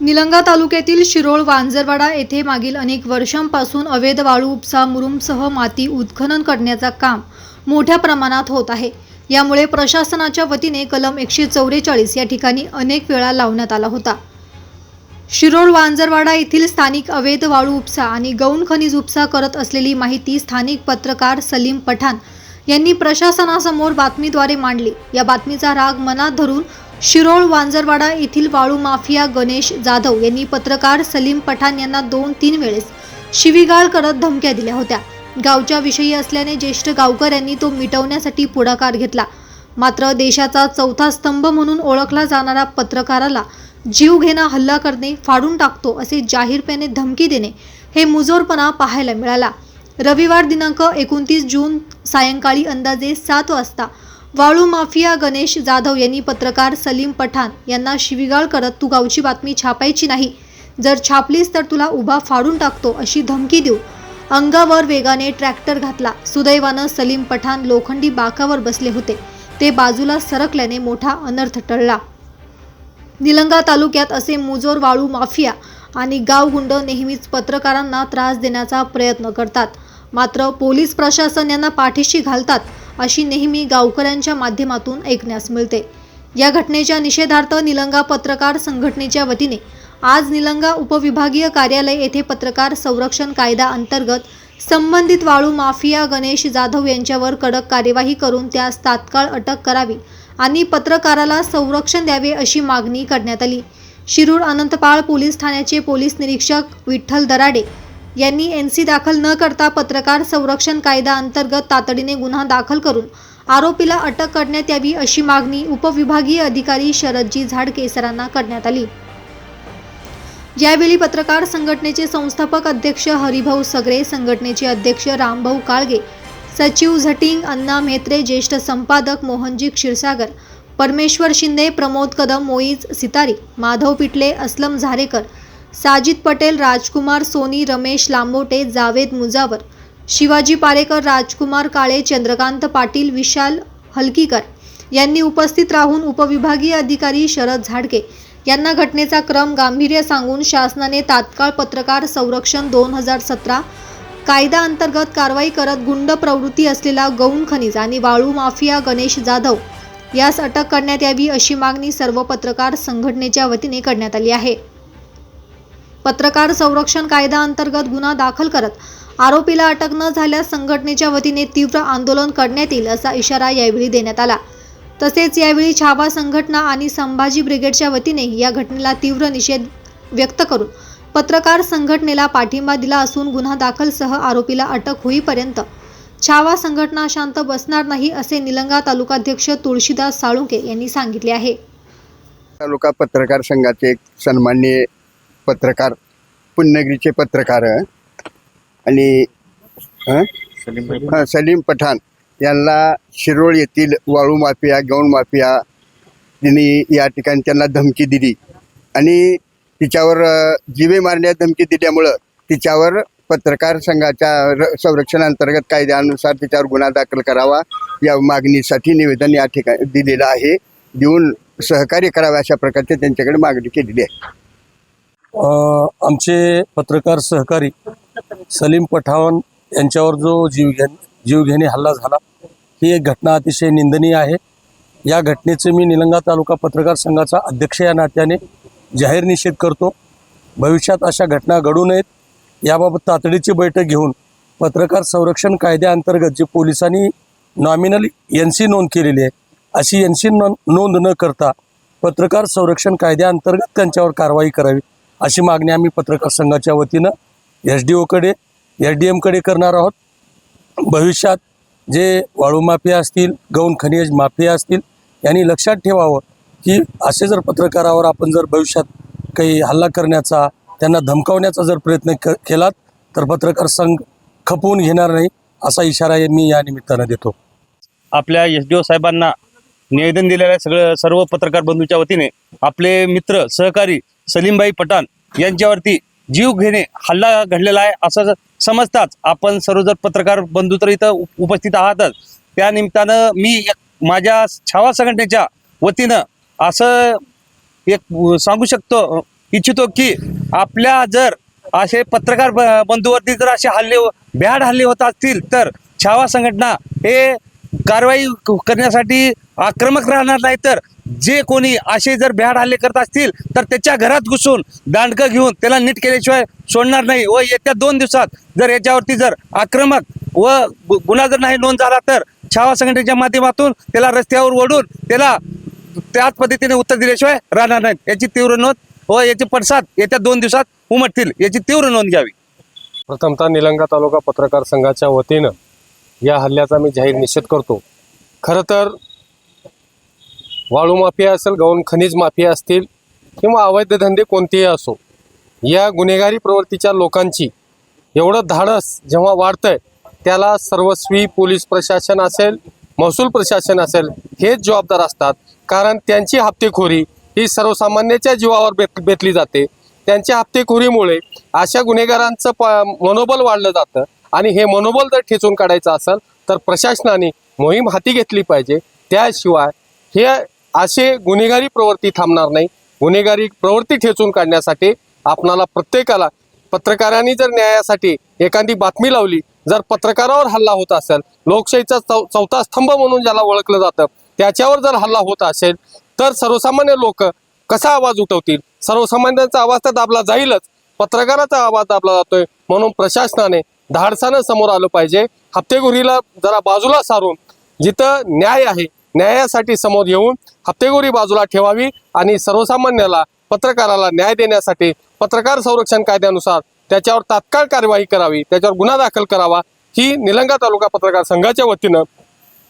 निलंगा तालुक्यातील शिरोळ वांजरवाडा येथे मागील अनेक वर्षांपासून अवैध वाळू उपसा मुरुमसह माती उत्खनन करण्याचा काम मोठ्या प्रमाणात होत आहे. यामुळे प्रशासनाच्या वतीने कलम एकशे चौवेचाळीस या ठिकाणी अनेक वेळा लावण्यात आला होता. शिरोळ वांजरवाडा येथील स्थानिक अवैध वाळू उपसा आणि गौण खनिज उपसा करत असलेली माहिती स्थानिक पत्रकार सलीम पठाण यांनी प्रशासनासमोर बातमीद्वारे मांडली. या बातमीचा राग मनात धरून शिरोळ वांजरवाडा येथील वाळू माफिया गणेश जाधव यांनी पत्रकार सलीम पठाण यांना दोन तीन वेळेस शिवीगाळ करत धमक्या दिल्या होत्या. गावच्या विषयी असल्याने ज्येष्ठ गावकऱ्यांनी तो मिटवण्यासाठी पुढाकार घेतला. मात्र देशाचा चौथा स्तंभ म्हणून ओळखला जाणारा पत्रकाराला जीव घेणा हल्ला करणे फाडून टाकतो असे जाहीरपणे धमकी देणे हे मुजोरपणा पाहायला मिळाला. रविवार दिनांक एकोणतीस जून सायंकाळी अंदाजे सात वाजता वाळू माफिया गणेश जाधव यांनी पत्रकार सलीम पठाण यांना शिवीगाळ करत तू गावची बातमी छापायची नाही. जर छापलीस तर तुला उभा फाडून टाकतो अशी धमकी देऊ. अंगावर वेगाने ट्रॅक्टर घातला. सुदैवानं सलीम पठाण लोखंडी बाकावर बसले होते. ते बाजूला सरकल्याने मोठा अनर्थ टळला. निलंगा तालुक्यात असे मुजोर वाळू माफिया आणि गावगुंड नेहमीच पत्रकारांना त्रास देण्याचा प्रयत्न करतात. मात्र पोलीस प्रशासन यांना पाठीशी घालतात. अशी नेहमी गावकऱ्यांच्या माध्यमातून ऐकण्यास मिळते. या घटनेच्या निषेधार्थ निलंगा पत्रकार संघटनेच्या वतीने आज निलंगा उपविभागीय कार्यालय येथे पत्रकार संरक्षण कायदा अंतर्गत संबंधित वाळू माफिया गणेश जाधव यांच्यावर कडक कार्यवाही करून त्यास तात्काळ अटक करावी आणि पत्रकाराला संरक्षण द्यावे अशी मागणी करण्यात आली. शिरूर अनंतपाळ पोलीस ठाण्याचे पोलीस निरीक्षक विठ्ठल दराडे यांनी एन सी दाखल न करता पत्रकार संरक्षण कायदा अंतर्गत तातडीने गुन्हा दाखल करून आरोपीला अटक करण्यात यावी अशी मागणी उपविभागीय अधिकारी शरदजी झाडके सरांना करण्यात आली. यावेळी पत्रकार संघटनेचे संस्थापक अध्यक्ष हरिभाऊ सगरे संघटनेचे अध्यक्ष रामभाऊ काळगे सचिव झटिंग अण्णा म्हेत्रे ज्येष्ठ संपादक मोहनजी क्षीरसागर परमेश्वर शिंदे प्रमोद कदम मोईज सितारी माधव पिटले असलम झारेकर साजिद पटेल राजकुमार सोनी रमेश लांबोटे जावेद मुजावर शिवाजी पारेकर राजकुमार काळे चंद्रकांत पाटील विशाल हलकीकर यांनी उपस्थित राहून उपविभागीय अधिकारी शरद झाडके यांना घटनेचा क्रम गांभीर्य सांगून शासनाने तात्काळ पत्रकार संरक्षण दोन हजार सतरा कायदा अंतर्गत कारवाई करत गुंड प्रवृत्ती असलेला गौण खनिज आणि वाळू माफिया गणेश जाधव यास अटक करण्यात यावी अशी मागणी सर्व पत्रकार संघटनेच्या वतीने करण्यात आली आहे. पत्रकार संरक्षण कायदा अंतर्गत गुन्हा दाखल करत आरोपीला अटक न झाल्यास संघटनेच्या वतीने तीव्र आंदोलन करण्यात येईल असा इशारा यावेळी देण्यात आला. तसेच यावेळी छावा संघटना आणि संभाजी ब्रिगेडच्या वतीने या घटनेला तीव्र निषेध व्यक्त करून पत्रकार संघटनेला पाठिंबा दिला असून गुन्हा दाखलसह आरोपीला अटक होईपर्यंत छावा संघटना शांत बसणार नाही असे निलंगा तालुकाध्यक्ष तुळशीदास साळुंके यांनी सांगितले आहे. तालुका पत्रकार संघाचे एक पत्रकार पुण्यगिरीचे पत्रकार आणि हं? सलीम पठाण. यांना शिरोळ येथील वाळू माफिया गौण माफिया त्यांनी या ठिकाणी त्यांना धमकी दिली. आणि तिच्यावर जिवे मारण्यात धमकी दिल्यामुळं तिच्यावर पत्रकार संघाच्या र- संरक्षण अंतर्गत कायद्यानुसार तिच्यावर गुन्हा दाखल करावा या मागणीसाठी निवेदन या ठिकाणी दिलेलं आहे. देऊन सहकार्य करावे अशा प्रकारचे त्यांच्याकडे मागणी केलेली आहे. आमचे पत्रकार सहकारी सलीम पठाण यांच्यावर जो जीवघे जीवघेणी हल्ला झाला ही एक घटना अतिशय निंदनीय आहे. या घटनेचे मी निलंगा तालुका पत्रकार संघाचा अध्यक्ष या नात्याने जाहीर निषेध करतो. भविष्यात अशा घटना घडू नयेत. याबाबत तातडीची बैठक घेऊन पत्रकार संरक्षण कायद्याअंतर्गत जे पोलिसांनी नॉमिनल एन सी नोंद केलेली आहे अशी एन सी नोंद न करता पत्रकार संरक्षण कायद्याअंतर्गत त्यांच्यावर कारवाई करावी. अशी मागणी आम्ही पत्रकार संघाच्या वतीनं एस डी ओकडे एस डी एमकडे करणार आहोत. भविष्यात जे वाळू माफिया असतील गौण खनिज माफिया असतील यांनी लक्षात ठेवावं की असे जर पत्रकारावर आपण जर भविष्यात काही हल्ला करण्याचा त्यांना धमकावण्याचा जर प्रयत्न क केलात तर पत्रकार संघ खपवून घेणार नाही असा इशारा मी या निमित्तानं देतो. आपल्या एस डी ओ साहेबांना निवेदन दिलेलं आहे सगळं सर्व पत्रकार बंधूच्या वतीने. आपले मित्र सहकारी सलीमभाई पठाण यांच्यावरती जीव घेणे हल्ला घडलेला आहे असं समजताच आपण सर्वजण पत्रकार बंधू तर इथं उपस्थित आहातच. त्या निमित्तानं मी एक माझ्या छावा संघटनेच्या वतीनं असं एक सांगू शकतो इच्छितो की आपल्या जर असे पत्रकार ब- बंधूवरती जर असे हल्ले भ्याड हल्ले होत असतील तर छावा संघटना हे कारवाई क- करण्यासाठी आक्रमक राहणार नाही तर जे कोणी असे जर भ्याड हल्ले करत असतील तर त्याच्या घरात घुसून दांडकं घेऊन त्याला नीट केल्याशिवाय सोडणार नाही व येत्या दोन दिवसात जर याच्यावरती जर आक्रमक व गु- गुन्हा जर नाही नोंद झाला तर छावा संघटनेच्या माध्यमातून त्याला रस्त्यावर ओढून त्याला त्याच पद्धतीने उत्तर दिल्याशिवाय राहणार नाहीत. याची तीव्र नोंद व याचे पडसाद येत्या दोन दिवसात उमटतील. याची तीव्र नोंद घ्यावी. प्रथमतः निलंगा तालुका पत्रकार संघाच्या वतीनं या हल्ल्याचा मी जाहीर निषेध करतो. खरं तर वाळू माफिया असेल गौण खनिज माफिया असतील किंवा अवैध धंदे कोणतेही असो या गुन्हेगारी प्रवृत्तीच्या लोकांची एवढं धाडस जेव्हा वाढतंय त्याला सर्वस्वी पोलीस प्रशासन असेल महसूल प्रशासन असेल हेच जबाबदार असतात. कारण त्यांची हप्तेखोरी ही सर्वसामान्याच्या जीवावर बेत बेतली जाते. त्यांच्या हप्तेखोरीमुळे अशा गुन्हेगारांचं प मनोबल वाढलं जातं. आणि हे मनोबल जर ठेचून काढायचं असेल तर प्रशासनाने मोहीम हाती घेतली पाहिजे. त्याशिवाय हे असे गुन्हेगारी प्रवृत्ती थांबणार नाही. गुन्हेगारी प्रवृत्ती ठेचून काढण्यासाठी आपणाला प्रत्येकाला पत्रकारांनी जर न्यायासाठी एखादी बातमी लावली जर पत्रकारावर हल्ला होत असेल लोकशाहीचा चौ चौथा स्तंभ म्हणून ज्याला ओळखलं जातं त्याच्यावर जर हल्ला होत असेल तर सर्वसामान्य लोक कसा आवाज उठवतील? सर्वसामान्यांचा आवाज तर दाबला जाईलच. पत्रकाराचा आवाज दाबला जातोय म्हणून प्रशासनाने धाडसानं समोर आलं पाहिजे. हप्तेगुरीला जरा बाजूला सारून जिथं न्याय आहे न्यायासाठी समोर येऊन हप्तेगोरी बाजूला ठेवावी आणि सर्वसामान्याला पत्रकाराला न्याय देण्यासाठी पत्रकार संरक्षण कायद्यानुसार त्याच्यावर तात्काळ कार्यवाही करावी त्याच्यावर गुन्हा दाखल करावा ही निलंगा तालुका पत्रकार संघाच्या वतीनं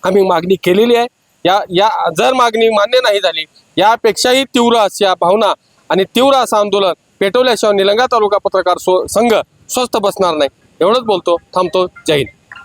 आम्ही मागणी केलेली आहे. या या जर मागणी मान्य नाही झाली यापेक्षाही तीव्र अशा भावना आणि तीव्र असं आंदोलन पेटवल्याशिवाय निलंगा तालुका पत्रकार सो संघ स्वस्थ बसणार नाही. एवढंच बोलतो थांबतो. जय हिंद.